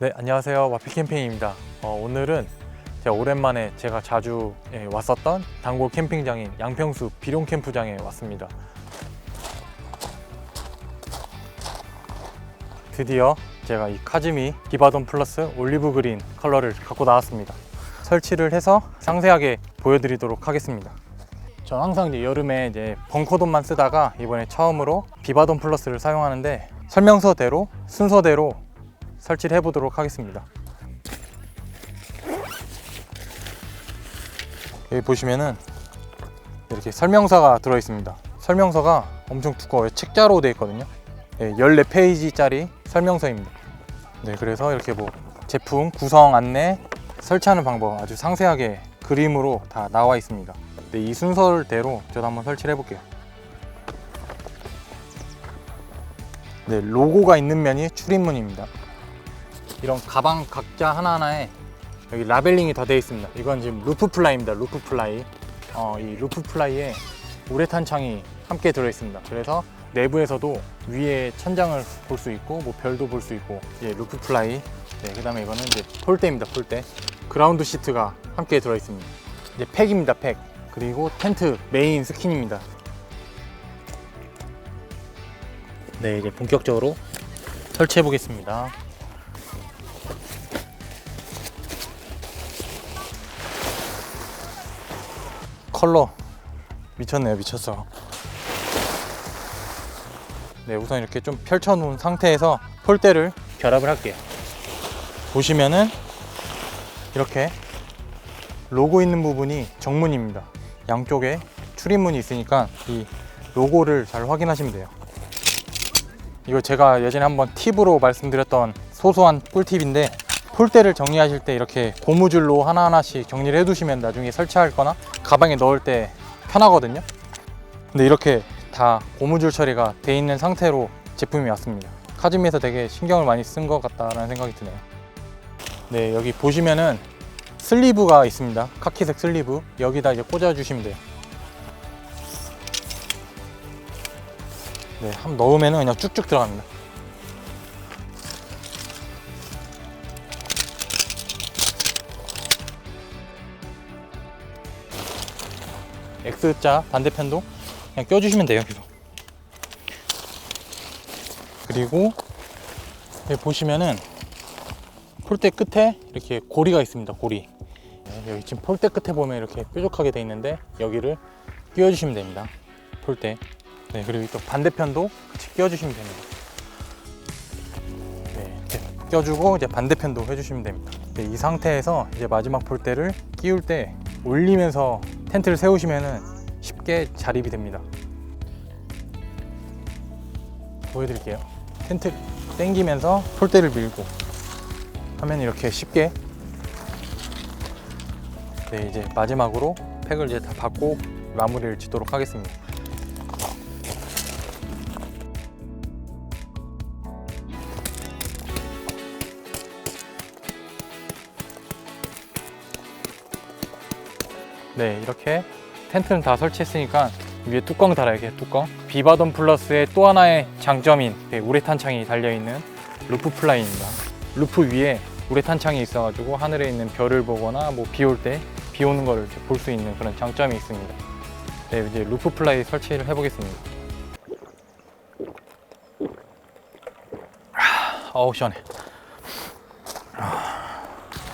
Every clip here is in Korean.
네, 안녕하세요. 와피 캠핑입니다. 어, 오늘은 제가 오랜만에 제가 자주 예, 왔었던 단골 캠핑장인 양평수 비룡 캠프장에 왔습니다. 드디어 제가 이 카즈미 기바돈 플러스 올리브 그린 컬러를 갖고 나왔습니다. 설치를 해서 상세하게 보여드리도록 하겠습니다. 전 항상 이제 여름에 이제 벙커돈만 쓰다가 이번에 처음으로 비바돈 플러스를 사용하는데 설명서대로 순서대로 설치를 해보도록 하겠습니다. 여기 보시면은 이렇게 설명서가 들어 있습니다. 설명서가 엄청 두꺼워요. 책자로 되어 있거든요. 네, 14페이지짜리 설명서입니다. 네, 그래서 이렇게 뭐 제품 구성 안내, 설치하는 방법 아주 상세하게 그림으로 다 나와 있습니다. 네, 이 순서대로 저도 한번 설치를 해볼게요. 네, 로고가 있는 면이 출입문입니다. 이런 가방 각자 하나하나에 여기 라벨링이 다 되어 있습니다. 이건 지금 루프 플라이입니다. 루프 플라이. 어, 이 루프 플라이에 우레탄 창이 함께 들어 있습니다. 그래서 내부에서도 위에 천장을 볼 수 있고 뭐 별도 볼 수 있고 예, 루프 플라이. 네, 그 다음에 이거는 이제 폴대입니다. 폴대. 그라운드 시트가 함께 들어 있습니다. 이제 팩입니다. 팩. 그리고 텐트 메인 스킨입니다. 네, 이제 본격적으로 설치해 보겠습니다. 컬러. 미쳤네요 미쳤어. 네 우선 이렇게 좀 펼쳐 놓은 상태에서 폴대를 결합을 할게요. 보시면은 이렇게 로고 있는 부분이 정문입니다. 양쪽에 출입문이 있으니까 이 로고를 잘 확인하시면 돼요. 이거 제가 예전에 한번 팁으로 말씀드렸던 소소한 꿀팁인데 폴대를 정리하실 때 이렇게 고무줄로 하나하나씩 정리를 해두시면 나중에 설치할 거나 가방에 넣을 때 편하거든요. 근데 이렇게 다 고무줄 처리가 돼 있는 상태로 제품이 왔습니다. 카즈미에서 되게 신경을 많이 쓴 것 같다라는 생각이 드네요. 네 여기 보시면은 슬리브가 있습니다. 카키색 슬리브. 여기다 이제 꽂아 주시면 돼요. 네, 한번 넣으면은 그냥 쭉쭉 들어갑니다 X자 반대편도 그냥 껴주시면 돼요 여기서 그리고 여기 보시면은 폴대 끝에 이렇게 고리가 있습니다 고리. 네, 여기 지금 폴대 끝에 보면 이렇게 뾰족하게 돼 있는데 여기를 끼워주시면 됩니다 폴대. 네 그리고 또 반대편도 같이 끼워주시면 됩니다. 네 이렇게 껴주고 이제 반대편도 해주시면 됩니다. 네, 이 상태에서 이제 마지막 폴대를 끼울 때 올리면서 텐트를 세우시면은 쉽게 자립이 됩니다. 보여드릴게요. 텐트 당기면서 폴대를 밀고 하면 이렇게 쉽게 네 이제 마지막으로 팩을 이제 다 받고 마무리를 짓도록 하겠습니다. 네 이렇게 텐트는 다 설치했으니까 위에 뚜껑 달아야겠 뚜껑. 비바돈 플러스의 또 하나의 장점인 네, 우레탄 창이 달려있는 루프 플라이입니다. 루프 위에 우레탄 창이 있어가지고 하늘에 있는 별을 보거나 뭐 비 올 때 비 오는 거를 볼 수 있는 그런 장점이 있습니다. 네 이제 루프 플라이 설치를 해보겠습니다. 아, 어우 시원해.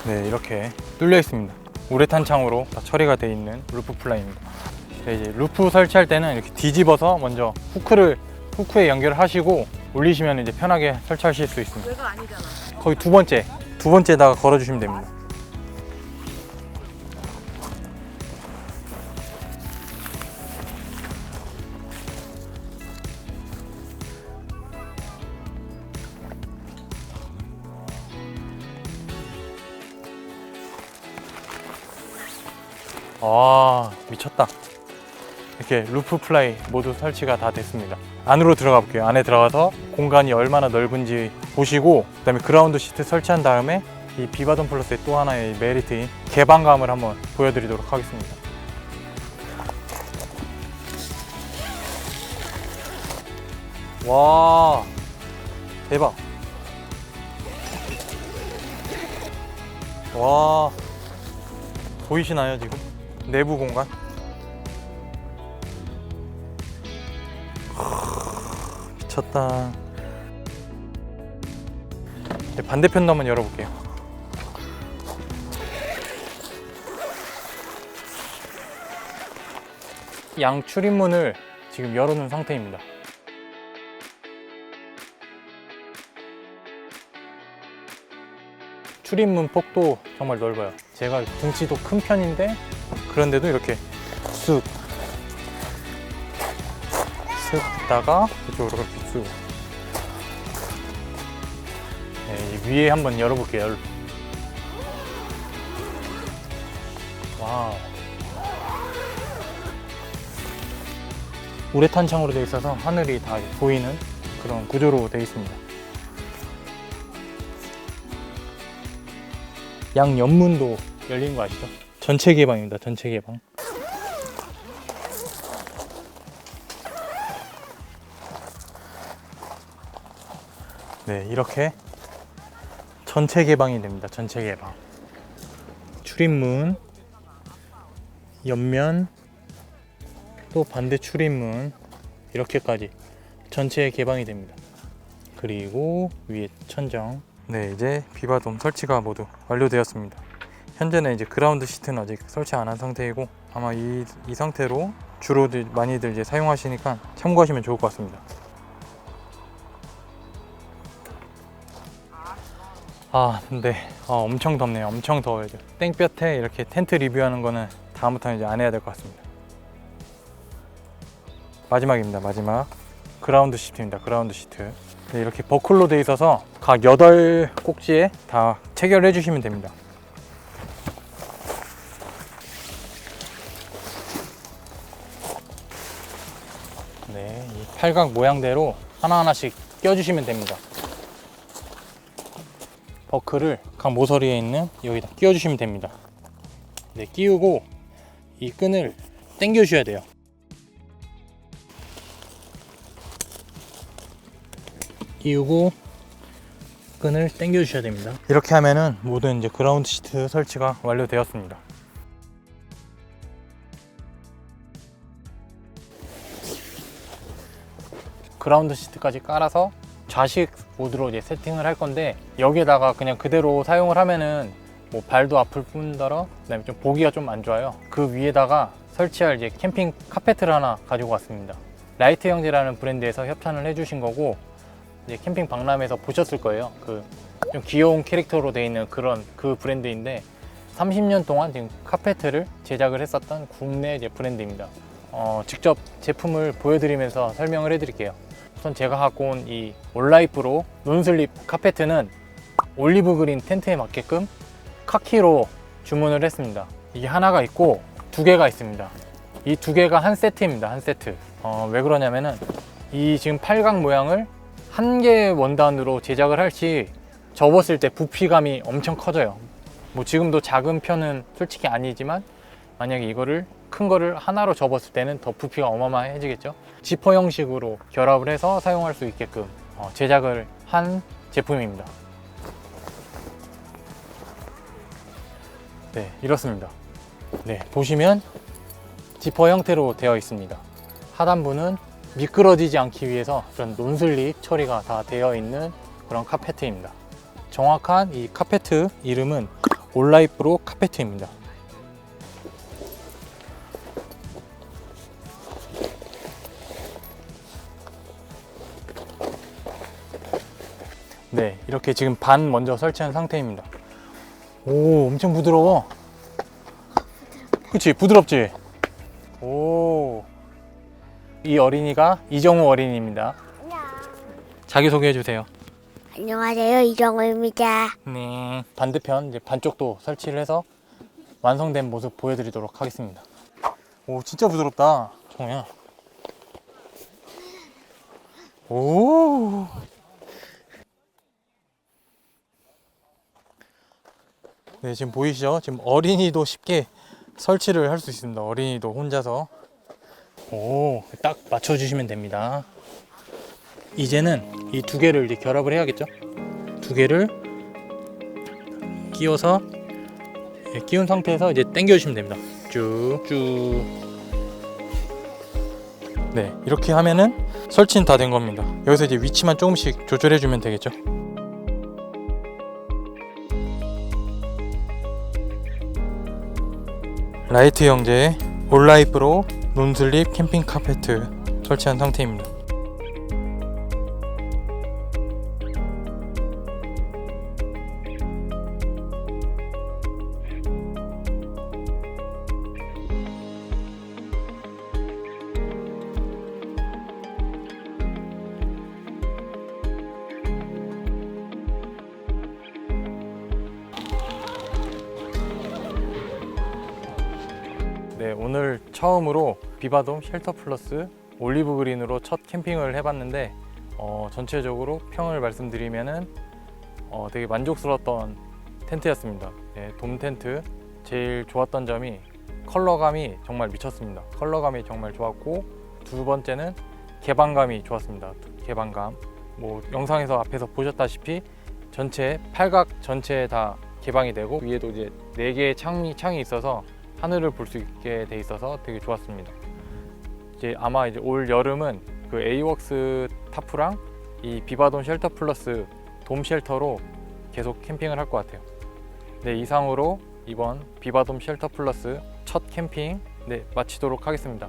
네 이렇게 뚫려 있습니다 우레탄 창으로 다 처리가 되어 있는 루프 플라이입니다. 네, 이제 루프 설치할 때는 이렇게 뒤집어서 먼저 후크를 후크에 연결을 하시고 올리시면 이제 편하게 설치하실 수 있습니다. 거의 두 번째, 두 번째다가 걸어주시면 됩니다. 아 미쳤다. 이렇게 루프 플라이 모두 설치가 다 됐습니다. 안으로 들어가 볼게요. 안에 들어가서 공간이 얼마나 넓은지 보시고 그 다음에 그라운드 시트 설치한 다음에 이 비바돈 플러스의 또 하나의 메리트인 개방감을 한번 보여드리도록 하겠습니다. 와 대박. 와 보이시나요 지금 내부 공간? 크, 미쳤다. 이제 반대편도 한번 열어볼게요. 양 출입문을 지금 열어놓은 상태입니다. 출입문 폭도 정말 넓어요. 제가 등치도 큰 편인데 그런데도 이렇게 쑥, 쑥 있다가 이쪽으로 이렇게 쑥. 네, 이 위에 한번 열어볼게요. 와우. 우레탄 창으로 되어 있어서 하늘이 다 보이는 그런 구조로 되어 있습니다. 양 옆문도 열린 거 아시죠? 전체 개방입니다. 전체 개방. 네, 이렇게 전체 개방이 됩니다. 전체 개방. 출입문, 옆면, 또 반대 출입문 이렇게까지 전체 개방이 됩니다. 그리고 위에 천정. 네, 이제 비바돔 설치가 모두 완료되었습니다. 현재는 이제 그라운드 시트는 아직 설치 안 한 상태이고 아마 이, 이 상태로 주로들 많이들 이제 사용하시니까 참고하시면 좋을 것 같습니다. 아, 근데 아, 엄청 덥네요. 엄청 더워요. 땡볕에 이렇게 텐트 리뷰하는 거는 다음부터는 이제 안 해야 될 것 같습니다. 마지막입니다. 마지막 그라운드 시트입니다. 그라운드 시트. 네, 이렇게 버클로 돼 있어서 각 8꼭지에 다 체결해 주시면 됩니다. 팔각 모양대로 하나하나씩 껴주시면 됩니다. 버클을 각 모서리에 있는 여기다 끼워주시면 됩니다. 네, 끼우고 이 끈을 당겨 주셔야 돼요. 끼우고 끈을 당겨 주셔야 됩니다. 이렇게 하면은 모든 이제 그라운드 시트 설치가 완료되었습니다. 그라운드 시트까지 깔아서 좌식 모드로 이제 세팅을 할 건데 여기에다가 그냥 그대로 사용을 하면은 뭐 발도 아플 뿐더러 그다음에 좀 보기가 좀 안 좋아요. 그 위에다가 설치할 이제 캠핑 카페트를 하나 가지고 왔습니다. 라이트 형제라는 브랜드에서 협찬을 해주신 거고 이제 캠핑 박람회에서 보셨을 거예요. 그 좀 귀여운 캐릭터로 되어 있는 그런 그 브랜드인데 30년 동안 지금 카페트를 제작을 했었던 국내 이제 브랜드입니다. 어, 직접 제품을 보여드리면서 설명을 해드릴게요. 우선 제가 갖고 온 이 올라이프로 논슬립 카페트는 올리브 그린 텐트에 맞게끔 카키로 주문을 했습니다. 이게 하나가 있고 두 개가 있습니다. 이 두 개가 한 세트입니다. 한 세트. 어, 왜 그러냐면은 이 지금 팔각 모양을 한 개의 원단으로 제작을 할지 접었을 때 부피감이 엄청 커져요. 뭐 지금도 작은 편은 솔직히 아니지만 만약에 이거를 큰 거를 하나로 접었을 때는 더 부피가 어마어마해지겠죠. 지퍼 형식으로 결합을 해서 사용할 수 있게끔 어, 제작을 한 제품입니다. 네, 이렇습니다. 네, 보시면 지퍼 형태로 되어 있습니다. 하단부는 미끄러지지 않기 위해서 그런 논슬립 처리가 다 되어 있는 그런 카페트입니다. 정확한 이 카페트 이름은 올라이프로 카페트입니다. 네, 이렇게 지금 반 먼저 설치한 상태입니다. 오, 엄청 부드러워. 그치, 부드럽지? 오. 이 어린이가 이정우 어린이입니다. 자기 소개해 주세요. 안녕하세요 이정우입니다. 네. 반대편 이제 반쪽도 설치를 해서 완성된 모습 보여드리도록 하겠습니다. 오, 진짜 부드럽다, 정우야. 오. 네, 지금 보이시죠? 지금 어린이도 쉽게 설치를 할 수 있습니다. 어린이도 혼자서. 오, 딱 맞춰주시면 됩니다. 이제는 이 두 개를 이제 결합을 해야겠죠? 두 개를 끼워서 예, 끼운 상태에서 이제 당겨주시면 됩니다. 쭉쭉. 네, 이렇게 하면은 설치는 다 된 겁니다. 여기서 이제 위치만 조금씩 조절해주면 되겠죠. 라이트 형제의 올라이프로 논슬립 캠핑 카페트 설치한 상태입니다. 오늘 처음으로 비바돔 쉘터 플러스 올리브 그린으로 첫 캠핑을 해봤는데 어, 전체적으로 평을 말씀드리면은 어, 되게 만족스러웠던 텐트였습니다. 네, 돔 텐트 제일 좋았던 점이 컬러감이 정말 미쳤습니다. 컬러감이 정말 좋았고 두 번째는 개방감이 좋았습니다. 개방감. 뭐 영상에서 앞에서 보셨다시피 전체 팔각 전체에 다 개방이 되고 위에도 이제 네 개의 창이 창이 있어서 하늘을 볼 수 있게 돼 있어서 되게 좋았습니다. 이제 아마 이제 올 여름은 그 에이웍스 타프랑 이 비바돈 쉘터 플러스 돔 쉘터로 계속 캠핑을 할 것 같아요. 네 이상으로 이번 비바돔 쉘터 플러스 첫 캠핑 네 마치도록 하겠습니다.